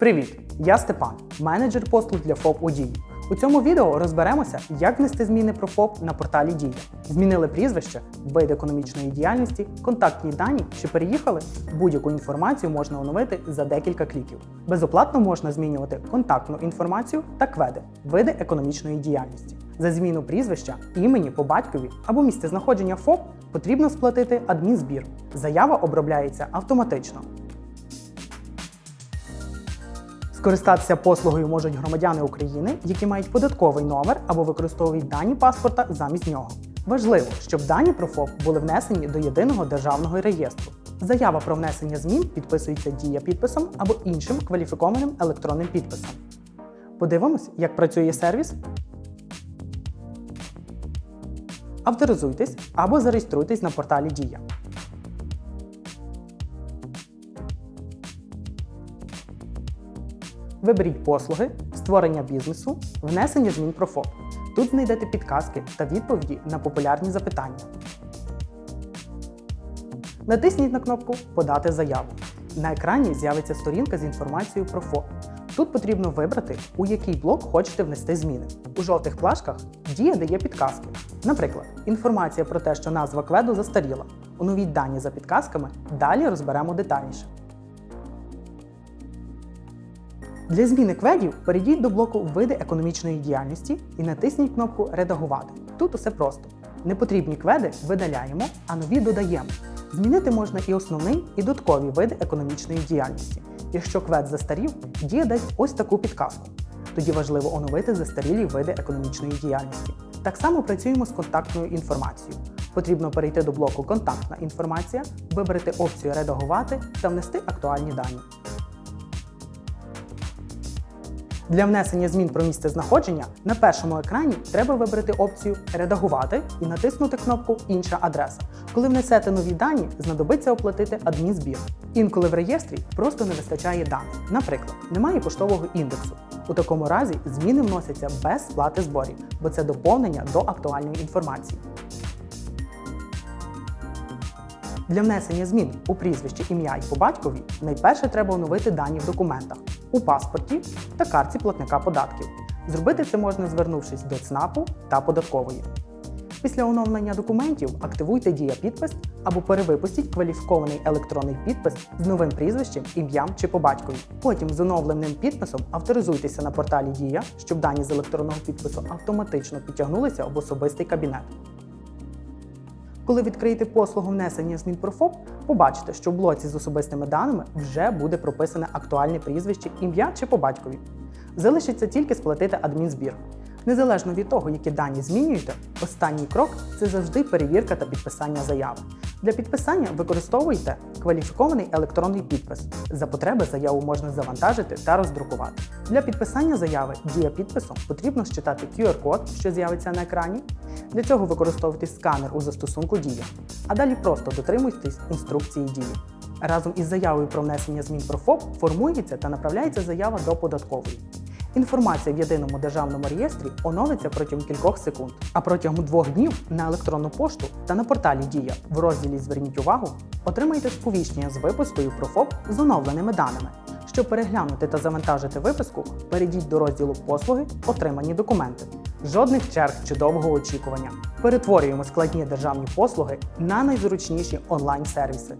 Привіт! Я Степан, менеджер послуг для ФОП у Дії. У цьому відео розберемося, як внести зміни про ФОП на порталі Дія. Змінили прізвище, вид економічної діяльності, контактні дані чи переїхали. Будь-яку інформацію можна оновити за декілька кліків. Безоплатно можна змінювати контактну інформацію та кведи, види економічної діяльності. За зміну прізвища, імені по батькові або місце знаходження ФОП потрібно сплатити адмінзбір. Заява обробляється автоматично. Скористатися послугою можуть громадяни України, які мають податковий номер або використовують дані паспорта замість нього. Важливо, щоб дані про ФОП були внесені до єдиного державного реєстру. Заява про внесення змін підписується дія підписом або іншим кваліфікованим електронним підписом. Подивимось, як працює сервіс. Авторизуйтесь або зареєструйтесь на порталі Дія. Виберіть послуги, створення бізнесу, внесення змін про ФОП. Тут знайдете підказки та відповіді на популярні запитання. Натисніть на кнопку Подати заяву. На екрані з'явиться сторінка з інформацією про ФОП. Тут потрібно вибрати, у який блок хочете внести зміни. У жовтих плашках дія дає підказки. Наприклад, інформація про те, що назва кведу застаріла. Оновіть дані за підказками, далі розберемо детальніше. Для зміни кведів перейдіть до блоку Види економічної діяльності і натисніть кнопку Редагувати. Тут усе просто. Непотрібні кведи видаляємо, а нові додаємо. Змінити можна і основний, і додаткові види економічної діяльності. Якщо квед застарів, дія дасть ось таку підказку. Тоді важливо оновити застарілі види економічної діяльності. Так само працюємо з контактною інформацією. Потрібно перейти до блоку Контактна інформація, вибрати опцію Редагувати та внести актуальні дані. Для внесення змін про місце знаходження на першому екрані треба вибрати опцію Редагувати і натиснути кнопку Інша адреса. Коли внесете нові дані, знадобиться оплатити адмінзбір. Інколи в реєстрі просто не вистачає даних. Наприклад, немає поштового індексу. У такому разі зміни вносяться без сплати зборів, бо це доповнення до актуальної інформації. Для внесення змін у прізвище, ім'я і по батькові найперше треба оновити дані в документах у паспорті та картці платника податків. Зробити це можна, звернувшись до ЦНАПу та податкової. Після оновлення документів активуйте дія підпис або перевипустіть кваліфікований електронний підпис з новим прізвищем, ім'ям чи по батькові. Потім з оновленим підписом авторизуйтеся на порталі Дія, щоб дані з електронного підпису автоматично підтягнулися в особистий кабінет. Коли відкриєте послугу внесення змін про ФОП, побачите, що в блоці з особистими даними вже буде прописане актуальне прізвище, ім'я чи по батькові. Залишиться тільки сплатити адмінзбір. Незалежно від того, які дані змінюєте, останній крок це завжди перевірка та підписання заяви. Для підписання використовуйте кваліфікований електронний підпис. За потреби заяву можна завантажити та роздрукувати. Для підписання заяви дія підпису потрібно считати QR-код, що з'явиться на екрані. Для цього використовуйте сканер у застосунку Дія, а далі просто дотримуйтесь інструкції дії. Разом із заявою про внесення змін про ФОП формується та направляється заява до податкової. Інформація в єдиному державному реєстрі оновиться протягом кількох секунд, а протягом двох днів на електронну пошту та на порталі Дія в розділі Зверніть увагу отримаєте сповіщення з випискою про ФОП з оновленими даними. Щоб переглянути та завантажити виписку, перейдіть до розділу Послуги Отримані документи. Жодних черг чи довгого очікування. Перетворюємо складні державні послуги на найзручніші онлайн-сервіси.